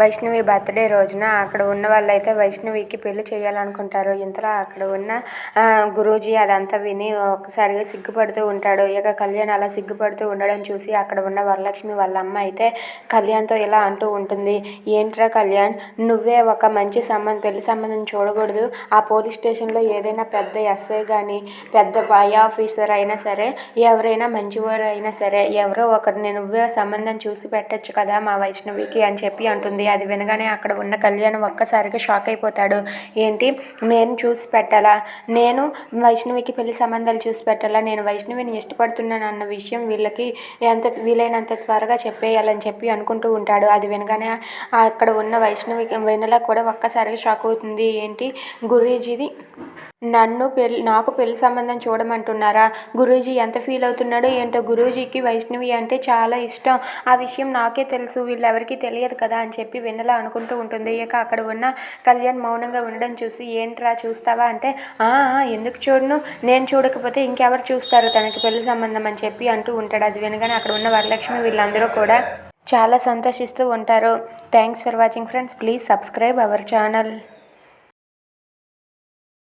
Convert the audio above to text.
Vaishnavi birthday రోజున అక్కడ ఉన్న వాళ్ళైతే వైష్ణవికి పెళ్ళి చేయాలనుకుంటారు. ఇంతలో అక్కడ ఉన్న గురూజీ అదంతా విని ఒకసారిగా సిగ్గుపడుతూ ఉంటాడు. ఇక కళ్యాణ్ అలా సిగ్గుపడుతూ ఉండడం చూసి అక్కడ ఉన్న వరలక్ష్మి వాళ్ళ అమ్మ అయితే కళ్యాణ్తో ఇలా అంటూ ఉంటుంది. ఏంట్రా కళ్యాణ్ నువ్వే ఒక మంచి సంబంధం పెళ్ళి సంబంధం చూడకూడదు. ఆ పోలీస్ స్టేషన్లో ఏదైనా పెద్ద ఎస్ఐ కానీ పెద్ద పై ఆఫీసర్ అయినా సరే ఎవరైనా మంచివారు అయినా సరే ఎవరో ఒకరిని నువ్వే సంబంధం చూసి పెట్టచ్చు కదా మా వైష్ణవికి అని చెప్పి అంటుంది. అది వినగానే అక్కడ ఉన్న కళ్యాణ్ ఒక్కసారిగా షాక్ అయిపోతాడు. ఏంటి? నేను చూసి పెట్టాలా? నేను వైష్ణవికి పెళ్ళి సంబంధాలు చూసి పెట్టాలా? నేను వైష్ణవిని ఇష్టపడుతున్నాను అన్న విషయం వీళ్ళకి ఎంత వీలైనంత త్వరగా చెప్పేయాలని చెప్పి అనుకుంటూ ఉంటాడు. అది వినగానే అక్కడ ఉన్న వైష్ణవికి వెనల కూడా ఒక్కసారిగా షాక్ అవుతుంది. ఏంటి? గురూజీది నన్ను పెళ్ళి నాకు పెళ్ళి సంబంధం చూడమంటున్నారా? గురూజీ ఎంత ఫీల్ అవుతున్నాడో ఏంటో? గురూజీకి వైష్ణవి అంటే చాలా ఇష్టం. ఆ విషయం నాకే తెలుసు వీళ్ళెవరికీ తెలియదు కదా అని చెప్పి వెన్నెల అనుకుంటూ ఉంటుంది. ఇక అక్కడ ఉన్న కళ్యాణ్ మౌనంగా ఉండడం చూసి ఏంట్రా చూస్తావా? అంటే ఎందుకు చూడను? నేను చూడకపోతే ఇంకెవరు చూస్తారు తనకి పెళ్ళి సంబంధం? అని చెప్పి అంటూ ఉంటాడు. అది వినగానే అక్కడ ఉన్న వరలక్ష్మి వీళ్ళందరూ కూడా చాలా సంతోషిస్తూ ఉంటారు. Thanks for watching friends please subscribe our channel